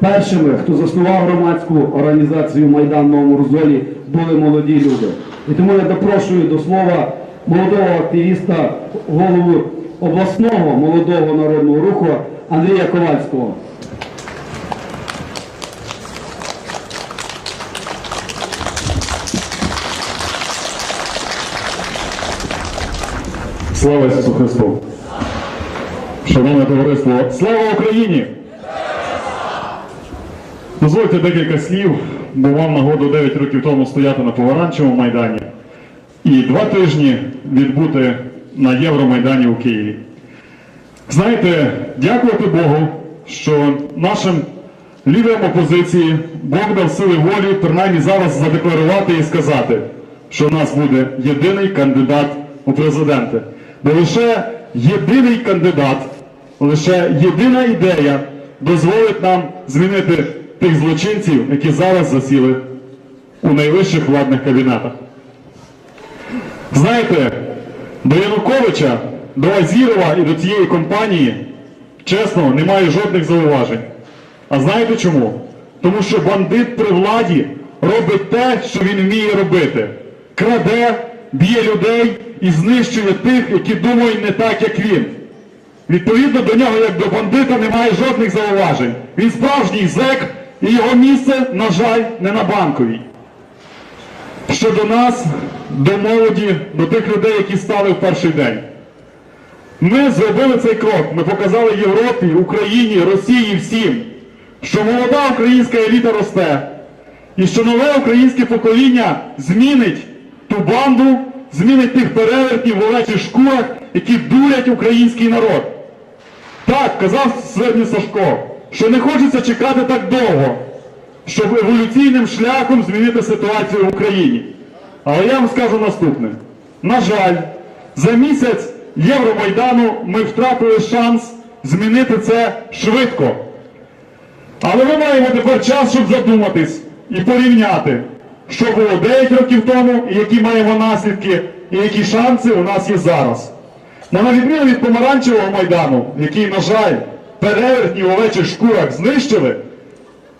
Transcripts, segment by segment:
першими, хто заснував громадську організацію Майдан Новому Розолі, були молоді люди. І тому я запрошую до слова молодого активіста, голову обласного молодого народного руху Андрія Ковальського. Слава Ісусу Христу! Шановне товариство, слава Україні! Дозвольте декілька слів, бо вам нагоду 9 років тому стояти на Помаранчевому майдані і два тижні відбути на Євромайдані у Києві. Знаєте, дякувати Богу, що нашим лідерам опозиції Бог дав сили волі принаймні зараз задекларувати і сказати, що в нас буде єдиний кандидат у президенти. Бо лише єдиний кандидат, лише єдина ідея дозволить нам змінити тих злочинців, які зараз засіли у найвищих владних кабінетах. Знаєте, до Януковича, до Азірова і до цієї компанії, чесно, немає жодних зауважень. А знаєте чому? Тому що бандит при владі робить те, що він вміє робити. Краде, б'є людей і знищує тих, які думають не так, як він. Відповідно до нього, як до бандита, немає жодних зауважень. Він справжній зек, і його місце, на жаль, не на банковій. Щодо нас, до молоді, до тих людей, які стали в перший день. Ми зробили цей крок. Ми показали Європі, Україні, Росії всім, що молода українська еліта росте, і що нове українське покоління змінить ту банду, змінить тих перевертнів в овечих шкурах, які дурять український народ. Так, казав Сергій Сашко, що не хочеться чекати так довго, щоб еволюційним шляхом змінити ситуацію в Україні. Але я вам скажу наступне: на жаль, за місяць Євромайдану ми втратили шанс змінити це швидко. Але ми маємо тепер час, щоб задуматись і порівняти, що було 9 років тому, і які маємо наслідки, і які шанси у нас є зараз. На відміну від помаранчевого майдану, який, на жаль, перевертні в овечих шкурах знищили,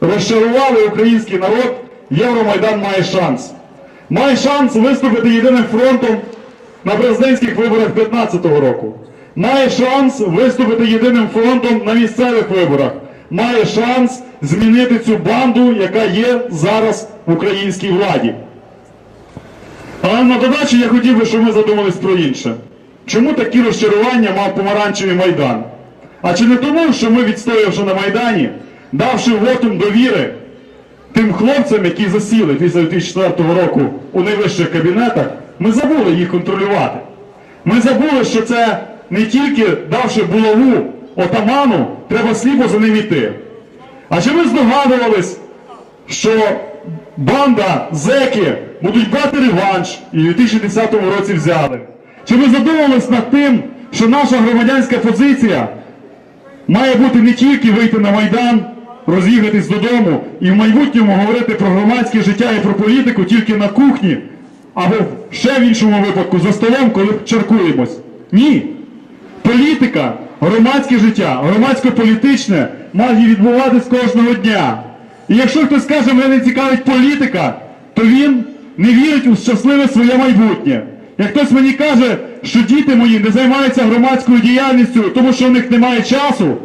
розчарували український народ, Євромайдан має шанс. Має шанс виступити єдиним фронтом на президентських виборах 2015 року. Має шанс виступити єдиним фронтом на місцевих виборах. Має шанс змінити цю банду, яка є зараз в українській владі. Але на додачу я хотів би, щоб ми задумались про інше. Чому такі розчарування мав помаранчевий майдан? А чи не тому, що ми, відстоявши на Майдані, давши вотум довіри тим хлопцям, які засіли після 2004 року у найвищих кабінетах, ми забули їх контролювати. Ми забули, що це не тільки давши булаву отаману, треба сліпо за ним йти. А чи ми здогадувались, що банда зеки будуть брати реванш і в 2010 році взяли? Чи ми задумувались над тим, що наша громадянська позиція має бути не тільки вийти на Майдан, роз'їхатись додому і в майбутньому говорити про громадське життя і про політику тільки на кухні, або ще в іншому випадку за столом, коли чаркуємось? Ні. Політика, громадське життя, громадсько-політичне має відбуватись кожного дня. І якщо хтось каже, мене не цікавить політика, то він не вірить у щасливе своє майбутнє. Як хтось мені каже, що діти мої не займаються громадською діяльністю, тому що в них немає часу,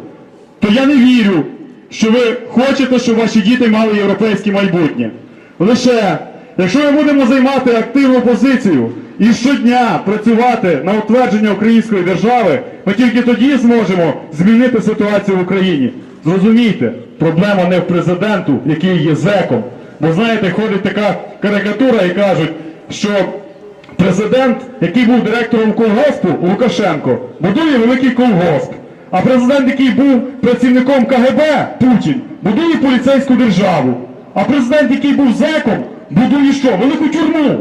то я не вірю, що ви хочете, щоб ваші діти мали європейське майбутнє. Лише, якщо ми будемо займати активну позицію і щодня працювати на утвердження української держави, ми тільки тоді зможемо змінити ситуацію в Україні. Зрозумійте, проблема не в президенту, який є зеком. Бо знаєте, ходить така карикатура і кажуть, що президент, який був директором колгоспу Лукашенко, будує великий колгосп. А президент, який був працівником КГБ Путін, будує поліцейську державу. А президент, який був зеком, будує що? Велику тюрму.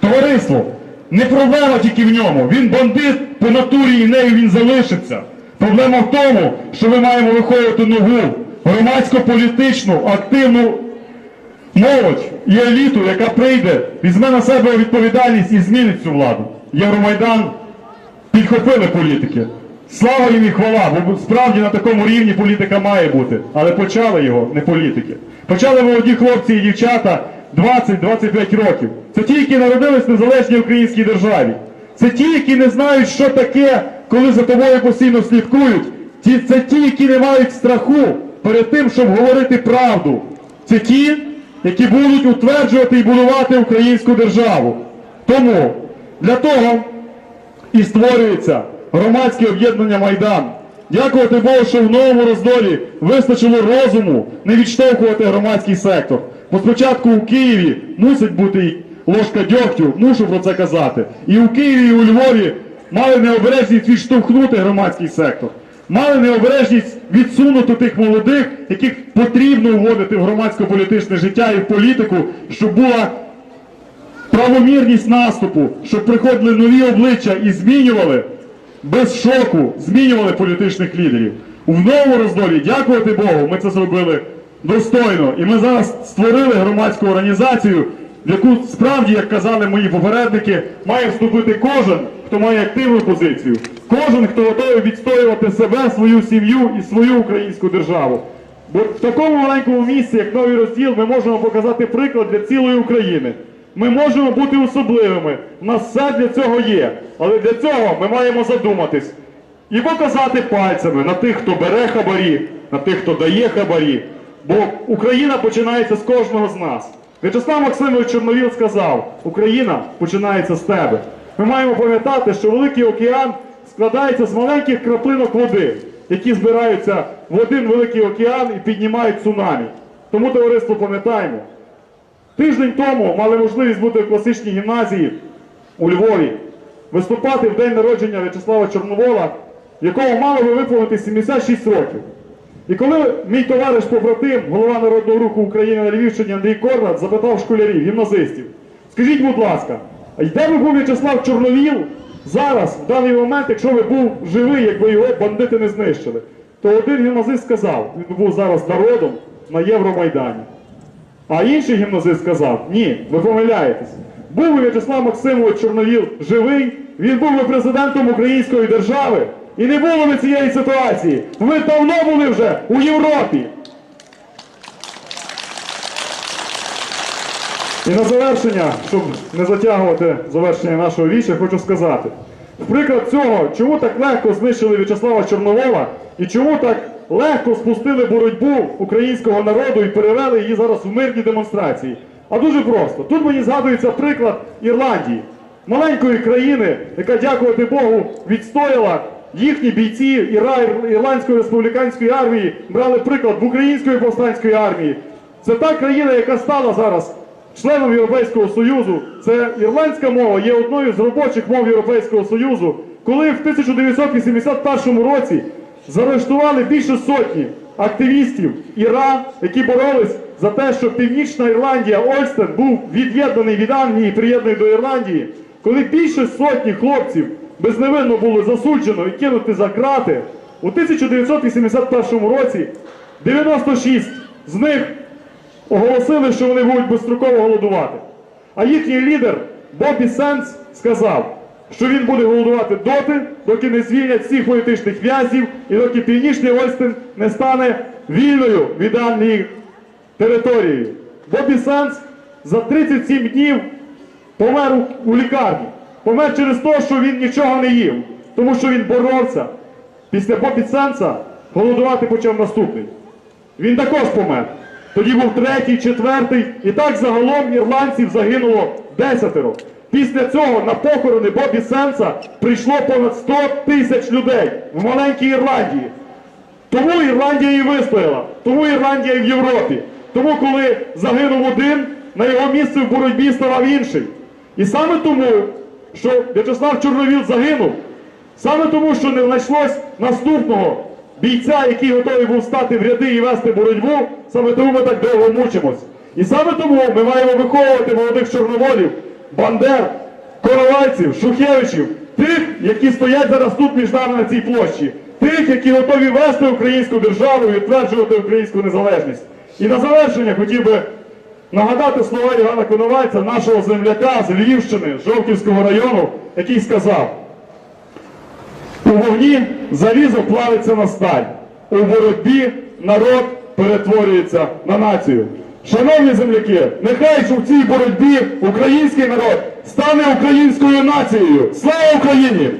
Товариство, не проблема тільки в ньому. Він бандит по натурі і нею він залишиться. Проблема в тому, що ми маємо виховувати нову громадсько-політичну, активну молодь і еліту, яка прийде, візьме на себе відповідальність і змінить цю владу. Євромайдан підхопили політики. Слава їм і хвала, бо справді на такому рівні політика має бути. Але почали його не політики. Почали молоді хлопці і дівчата 20-25 років. Це ті, які народились в незалежній українській державі. Це ті, які не знають, що таке, коли за тобою постійно слідкують. Це ті, які не мають страху перед тим, щоб говорити правду. Це ті, які будуть утверджувати і будувати українську державу. Тому для того і створюється громадське об'єднання Майдан. Дякувати Богу, що в новому роздолі вистачило розуму не відштовхувати громадський сектор. Бо спочатку у Києві мусить бути ложка дьогтю, мушу про це казати. І у Києві, і у Львові мали необережність відштовхнути громадський сектор. Мали необережність відсунути тих молодих, яких потрібно вводити в громадсько-політичне життя і в політику, щоб була правомірність наступу, щоб приходили нові обличчя і змінювали без шоку, змінювали політичних лідерів. У новому роздолі, дякувати Богу, ми це зробили достойно. І ми зараз створили громадську організацію, яку справді, як казали мої попередники, має вступити кожен, хто має активну позицію, кожен, хто готовий відстоювати себе, свою сім'ю і свою українську державу. Бо в такому маленькому місці, як новий розділ, ми можемо показати приклад для цілої України. Ми можемо бути особливими. У нас все для цього є. Але для цього ми маємо задуматись і показати пальцями на тих, хто бере хабарі, на тих, хто дає хабарі. Бо Україна починається з кожного з нас. В'ячеслав Максимович Чорновіл сказав: Україна починається з тебе. Ми маємо пам'ятати, що Великий океан складається з маленьких краплинок води, які збираються в один великий океан і піднімають цунамі. Тому, товариство, пам'ятаємо, Тиждень тому мали можливість бути в класичній гімназії у Львові, виступати в день народження В'ячеслава Чорновола, якому мало би виповнити 76 років. І коли мій товариш побратим, голова Народного руху України на Львівщині Андрій Корнат, запитав школярів, гімназистів, скажіть, будь ласка, де би був В'ячеслав Чорновіл зараз, в даний момент, якщо би був живий, якби його бандити не знищили? То один гімназист сказав, він був зараз народом на Євромайдані. А інший гімназист сказав, ні, ви помиляєтесь. Був би В'ячеслав Максимович Чорновіл живий, він був би президентом української держави, і не було би цієї ситуації. Ви давно були вже у Європі. І на завершення, щоб не затягувати завершення нашого віча, хочу сказати. Приклад цього, чому так легко знищили В'ячеслава Чорновола і чому так легко спустили боротьбу українського народу і перевели її зараз в мирні демонстрації. А дуже просто. Тут мені згадується приклад Ірландії, маленької країни, яка, дякувати Богу, відстояла їхні бійці Ірландської республіканської армії, брали приклад в української повстанської армії. Це та країна, яка стала зараз членом Європейського Союзу. Це ірландська мова є одною з робочих мов Європейського Союзу. Коли в 1981 році заарештували більше сотні активістів Іра, які боролись за те, щоб Північна Ірландія, Ольстен був від'єднаний від Англії і приєднаний до Ірландії, коли більше сотні хлопців безневинно було засуджено і кинути за крати, у 1981 році 96 з них оголосили, що вони будуть безстроково голодувати. А їхній лідер Бобі Сенс сказав, що він буде голодувати доти, доки не звільнять всіх політичних в'язнів і доки Північний Ольстин не стане вільною від Англії територією. Бобі Сенс за 37 днів помер у лікарні. Помер через те, що він нічого не їв, тому що він боровся. Після Бобі Сенса голодувати почав наступний. Він також помер. Тоді був третій, четвертий, і так загалом ірландців загинуло десятеро. Після цього на похорони Бобі Сенса прийшло понад 100 тисяч людей в маленькій Ірландії. Тому Ірландія і вистояла, тому Ірландія і в Європі. Тому, коли загинув один, на його місце в боротьбі ставав інший. І саме тому, що В'ячеслав Чорновіл загинув, саме тому, що не знайшлось наступного бійця, який готовий був стати в ряди і вести боротьбу, саме тому ми так довго мучимось. І саме тому ми маємо виховувати молодих чорноволів, бандер, коровальців, шухевичів, тих, які стоять зараз тут між нами на цій площі, тих, які готові вести українську державу і утверджувати українську незалежність. І на завершення хотів би нагадати слова Івана Коновальця, нашого земляка з Львівщини, Жовківського району, який сказав: У вогні залізо плавиться на сталь. У боротьбі народ перетворюється на націю. Шановні земляки, нехай ж у цій боротьбі український народ стане українською нацією. Слава Україні!